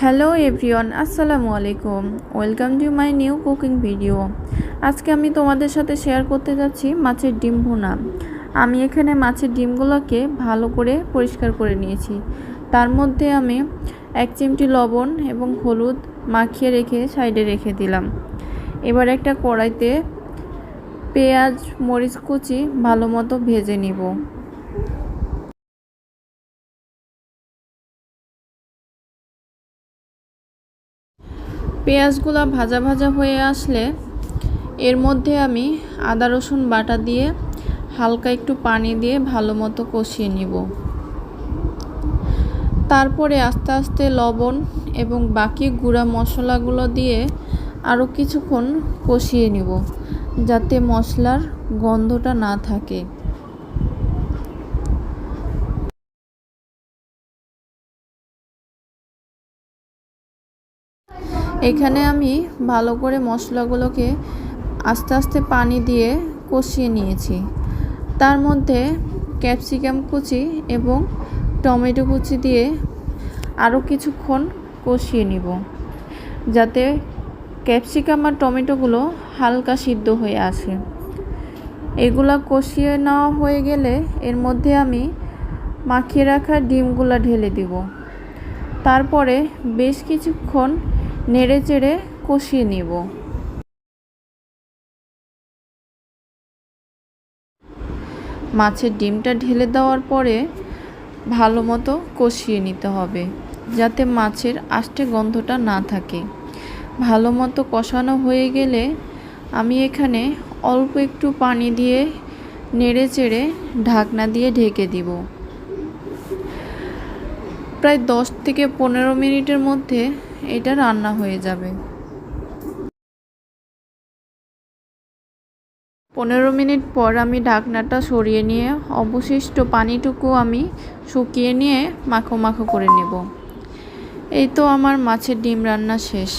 Hello everyone আসসালামু আলাইকুম welcome to my new cooking video আজকে আমি তোমাদের সাথে শেয়ার করতে যাচ্ছি মাছের ডিম ভুনা। আমি এখানে মাছের ডিমগুলোকে ভালো করে পরিষ্কার করে নিয়েছি। তার মধ্যে আমি এক চিমটি লবণ এবং হলুদ মাখিয়ে রেখে সাইডে রেখে দিলাম। এবার একটা কড়াইতে পেঁয়াজ, মরিচ কুচি ভালো মতো ভেজে নিব। পেঁয়াজগুলো ভাজা ভাজা হয়ে আসলে এর মধ্যে আমি আদা, রসুন বাটা দিয়ে হালকা একটু পানি দিয়ে ভালো মতো কষিয়ে নিব। তারপরে আস্তে আস্তে লবণ এবং বাকি গুঁড়া মশলাগুলো দিয়ে আরও কিছুক্ষণ কষিয়ে নিব, যাতে মশলার গন্ধটা না থাকে। এখানে আমি ভালো করে মশলাগুলোকে আস্তে আস্তে পানি দিয়ে কষিয়ে নিয়েছি। তার মধ্যে ক্যাপসিকাম কুচি এবং টমেটো কুচি দিয়ে আরও কিছুক্ষণ কষিয়ে নিব, যাতে ক্যাপসিকাম আর টমেটোগুলো হালকা সিদ্ধ হয়ে আসে। এগুলা কষিয়ে নেওয়া হয়ে গেলে এর মধ্যে আমি মাখিয়ে রাখা ডিমগুলা ঢেলে দিব। তারপরে বেশ কিছুক্ষণ নেড়ে চেড়ে কষিয়ে নিব। মাছের ডিমটা ঢেলে দেওয়ার পরে ভালো মতো কষিয়ে নিতে হবে, যাতে মাছের আষ্টে গন্ধটা না থাকে। ভালো মতো কষানো হয়ে গেলে আমি এখানে অল্প একটু পানি দিয়ে নেড়ে চেড়ে ঢাকনা দিয়ে ঢেকে দিব। প্রায় দশ থেকে পনেরো মিনিটের মধ্যে এটা রান্না হয়ে যাবে। পনেরো মিনিট পর আমি ঢাকনাটা সরিয়ে নিয়ে অবশিষ্ট পানিটুকু আমি শুকিয়ে নিয়ে মাখো মাখো করে নেব। এই তো আমার মাছের ডিম রান্না শেষ।